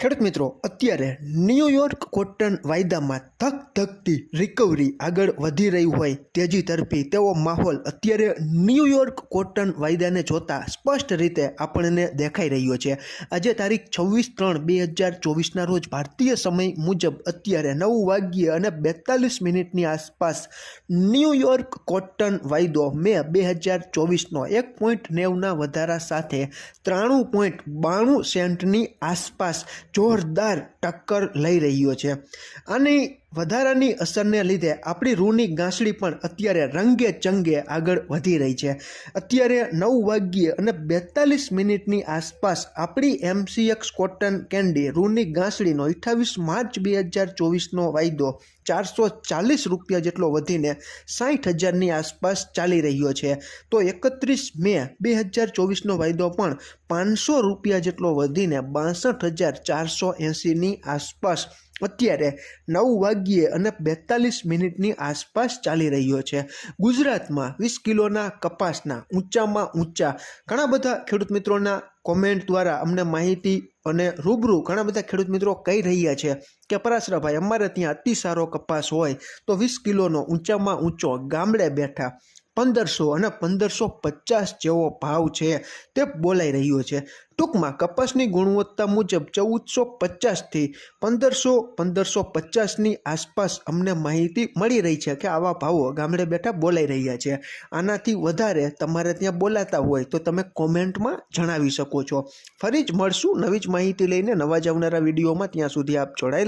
ખેડૂત મિત્રો, અત્યારે ન્યૂયોર્ક કોટન વાયદામાં ધક ધકતી રિકવરી આગળ વધી રહી હોય તેજી તરફી તેવો માહોલ અત્યારે ન્યૂયોર્ક કોટન વાયદાને જોતા સ્પષ્ટ રીતે આપણને દેખાઈ રહ્યો છે. આજે તારીખ છવ્વીસ ત્રણ બે હજાર ચોવીસના રોજ ભારતીય સમય મુજબ અત્યારે નવ વાગ્યે અને બેતાલીસ મિનિટની આસપાસ ન્યૂયોર્ક કોટન વાયદો મે બે હજાર ચોવીસનો એક પોઈન્ટ નેવના વધારા સાથે ત્રાણું પોઈન્ટ બાણું સેન્ટની આસપાસ જોરદાર ટક્કર લઈ રહ્યો છે. આની વધારાની અસરને લીધે આપણી રૂની ગાંસડી પણ અત્યારે રંગે ચંગે આગળ વધી રહી છે. અત્યારે નવ વાગ્યે અને બેતાલીસ મિનિટની આસપાસ આપણી એમસીએક્સ કોટન કેન્ડી રૂની ગાંસડીનો અઠ્ઠાવીસ માર્ચ બે હજાર ચોવીસનો વાયદો ચારસો ચાલીસ રૂપિયા જેટલો વધીને સાઠ હજારની આસપાસ ચાલી રહ્યો છે. તો એકત્રીસ મે બે હજાર ચોવીસનો વાયદો પણ પાંચસો રૂપિયા જેટલો વધીને બાસઠ હજાર ચારસો એંસીની આસપાસ અત્યારે નવ વાગ્યે અને બેતાલીસ મિનિટની આસપાસ ચાલી રહ્યો છે. ગુજરાતમાં વીસ કિલોના કપાસના ઊંચામાં ઊંચા ઘણા બધા ખેડૂત મિત્રોના કોમેન્ટ દ્વારા અમને માહિતી અને રૂબરૂ ઘણા બધા ખેડૂત મિત્રો કહી રહ્યા છે કે, પરાશરાભાઈ, અમારે ત્યાં અતિ સારો કપાસ હોય તો વીસ કિલોનો ઊંચામાં ઊંચો ગામડે બેઠા પંદરસો અને પંદરસો પચાસ જેવો ભાવ છે તે બોલાઈ રહ્યો છે. ટૂંકમાં કપાસની ગુણવત્તા મુજબ ચૌદસો પચાસથી પંદરસો પંદરસો પચાસની આસપાસ અમને માહિતી મળી રહી છે કે આવા ભાવો ગામડે બેઠા બોલાઈ રહ્યા છે. આનાથી વધારે તમારે ત્યાં બોલાતા હોય તો તમે કોમેન્ટમાં જણાવી શકો છો. ફરી જ મળશું નવી જ માહિતી લઈને નવા જ આવનારા વિડીયોમાં. ત્યાં સુધી આપ જોડાયેલા